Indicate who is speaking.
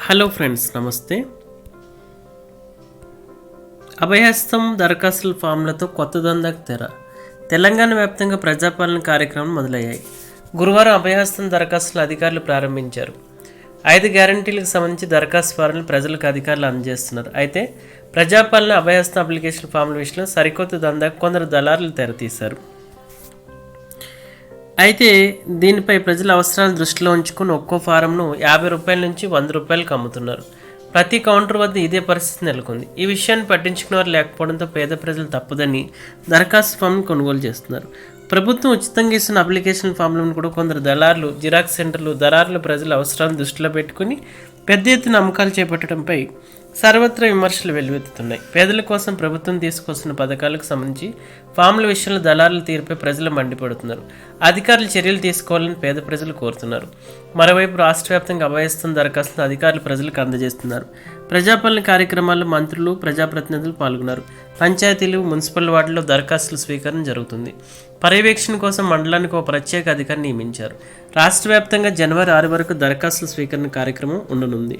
Speaker 1: Hello friends నమస్తే. అభయహస్తం దరఖాస్తుల ఫామ్లతో కొత్త దందాకు తెర. తెలంగాణ వ్యాప్తంగా ప్రజాపాలన కార్యక్రమం మొదలయ్యాయి. గురువారం అభయహస్తం దరఖాస్తుల అధికారులు ప్రారంభించారు. ఐదు గ్యారంటీలకు సంబంధించి దరఖాస్తు ఫారాలను ప్రజలకు అధికారులు అందజేస్తున్నారు. అయితే ప్రజాపాలన అభయహస్తం అప్లికేషన్ ఫామ్ల విషయంలో సరికొత్త దందాకు కొందరు దళారులు తెరతీశారు. అయితే దీనిపై ప్రజల అవసరాలను దృష్టిలో ఉంచుకుని ఒక్కో ఫారంను యాభై రూపాయల నుంచి వంద రూపాయలకు అమ్ముతున్నారు. ప్రతి కౌంటర్ వద్ద ఇదే పరిస్థితి నెలకొంది. ఈ విషయాన్ని పట్టించుకునే వారు లేకపోవడంతో పేద ప్రజలు తప్పదని దరఖాస్తు ఫామ్ను కొనుగోలు చేస్తున్నారు. ప్రభుత్వం ఉచితంగా ఇస్తున్న అప్లికేషన్ ఫామ్లను కూడా కొందరు దళారులు జిరాక్స్ సెంటర్లు దళారులు ప్రజల అవసరాలను దృష్టిలో పెట్టుకుని పెద్ద ఎత్తున అమ్మకాలు చేపట్టడంపై సర్వత్రా విమర్శలు వెల్లువెత్తుతున్నాయి. పేదల కోసం ప్రభుత్వం తీసుకొస్తున్న పథకాలకు సంబంధించి ఫామ్ల విషయంలో దళారుల తీరుపై ప్రజలు మండిపడుతున్నారు. అధికారులు చర్యలు తీసుకోవాలని పేద ప్రజలు కోరుతున్నారు. మరోవైపు రాష్ట్ర వ్యాప్తంగా అభయస్థం దరఖాస్తును అధికారులు ప్రజలకు అందజేస్తున్నారు. ప్రజాపాలన కార్యక్రమాల్లో మంత్రులు ప్రజాప్రతినిధులు పాల్గొన్నారు. పంచాయతీలు మున్సిపల్ వార్డులో దరఖాస్తుల స్వీకరణ జరుగుతుంది. పర్యవేక్షణ కోసం మండలానికి ఒక ప్రత్యేక అధికారిని నియమించారు. రాష్ట్ర వ్యాప్తంగా జనవరి ఆరు వరకు దరఖాస్తుల స్వీకరణ కార్యక్రమం ఉండనుంది.